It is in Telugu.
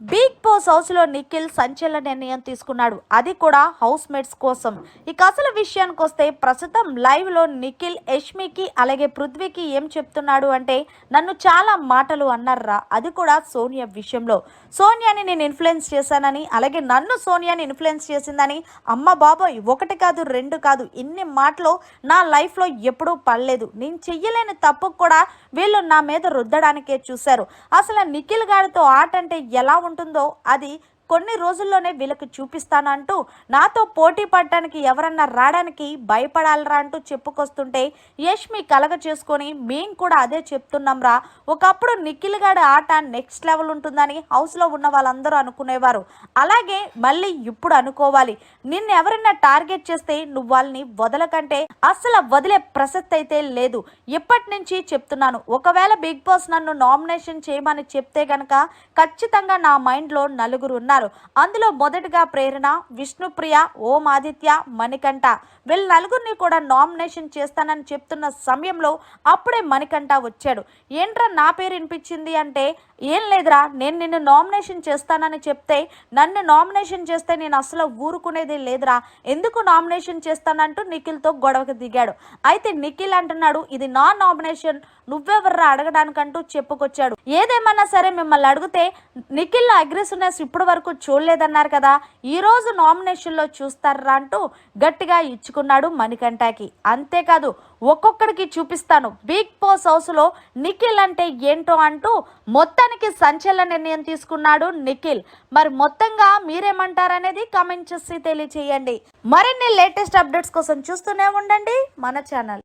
బిగ్ బాస్ హౌస్ హౌస్లో నిఖిల్ సంచలన నిర్ణయం తీసుకున్నాడు. అది కూడా హౌస్ మేట్స్ కోసం. ఇక అసలు విషయానికి వస్తే ప్రస్తుతం లైవ్లో నిఖిల్ యష్మికి అలాగే పృథ్వీకి ఏం చెప్తున్నాడు అంటే నన్ను చాలా మాటలు అన్నారా? అది కూడా సోనియా విషయంలో. సోనియాని నేను ఇన్ఫ్లుయెన్స్ చేశానని అలాగే నన్ను సోనియాని ఇన్ఫ్లుయెన్స్ చేసిందని అమ్మ బాబోయ్ ఒకటి కాదు రెండు కాదు ఇన్ని మాటలు నా లైఫ్లో ఎప్పుడూ పడలేదు. నేను చెయ్యలేని తప్పు కూడా వీళ్ళు నా మీద రుద్దడానికే చూశారు. అసలు నిఖిల్ గారితో ఆట అంటే ఎలా ఉంటుందో అది కొన్ని రోజుల్లోనే వీళ్ళకి చూపిస్తానంటూ నాతో పోటీ పడటానికి ఎవరన్నా రావడానికి భయపడాలరా అంటూ చెప్పుకొస్తుంటే యష్మి కలగ చేసుకొని మేం కూడా అదే చెప్తున్నాం రా ఒకప్పుడు నిఖిల్ గాడి ఆట నెక్స్ట్ లెవెల్ ఉంటుందని హౌస్లో ఉన్న వాళ్ళందరూ అనుకునేవారు. అలాగే మళ్ళీ ఇప్పుడు అనుకోవాలి. నిన్ను ఎవరైనా టార్గెట్ చేస్తే నువ్వు వాళ్ళని వదలకంటే అసలు వదిలే ప్రసక్తి అయితే లేదు. ఎప్పటి నుంచి చెప్తున్నాను. ఒకవేళ బిగ్ బాస్ నన్ను నామినేషన్ చేయమని చెప్తే గనక ఖచ్చితంగా నా మైండ్లో నలుగురు ఉన్నారు. అందులో మొదటగా ప్రేరణ విష్ణుప్రియ ఓం ఆదిత్య మణికంఠ. వీళ్ళ నలుగురిని కూడా నామినేషన్ చేస్తానని చెప్తున్న సమయంలో అప్పుడే మణికంఠ వచ్చాడు. ఏంట్రా నా పేరు వినిపించింది అంటే ఏం లేదురా నేను నిన్ను నామినేషన్ చేస్తానని చెప్తే నన్ను నామినేషన్ చేస్తే నేను అసలు ఊరుకునేది లేదురా. ఎందుకు నామినేషన్ చేస్తానంటూ నిఖిల్తో గొడవకు దిగాడు. అయితే నిఖిల్ అంటున్నాడు ఇది నా నామినేషన్ నువ్వెవర్రా అడగడానికంటూ చెప్పుకొచ్చాడు. ఏదేమన్నా సరే మిమ్మల్ని అడిగితే నిఖిల్ అగ్రెసివ్నెస్ ఇప్పటి వరకు చూడలేదన్నారు కదా ఈరోజు నామినేషన్లో చూస్తారా అంటూ గట్టిగా ఇచ్చుకున్నాడు మణికంఠకి. అంతేకాదు ఒక్కొక్కడికి చూపిస్తాను. బిగ్ బాస్ హౌస్లో నిఖిల్ అంటే ఏంటో అంటూ మొత్తానికి సంచలన నిర్ణయం తీసుకున్నాడు నిఖిల్. మరి మొత్తంగా మీరేమంటారనేది కామెంట్ చేసి తెలియచేయండి. మరిన్ని లేటెస్ట్ అప్డేట్స్ కోసం చూస్తూనే ఉండండి మన ఛానల్.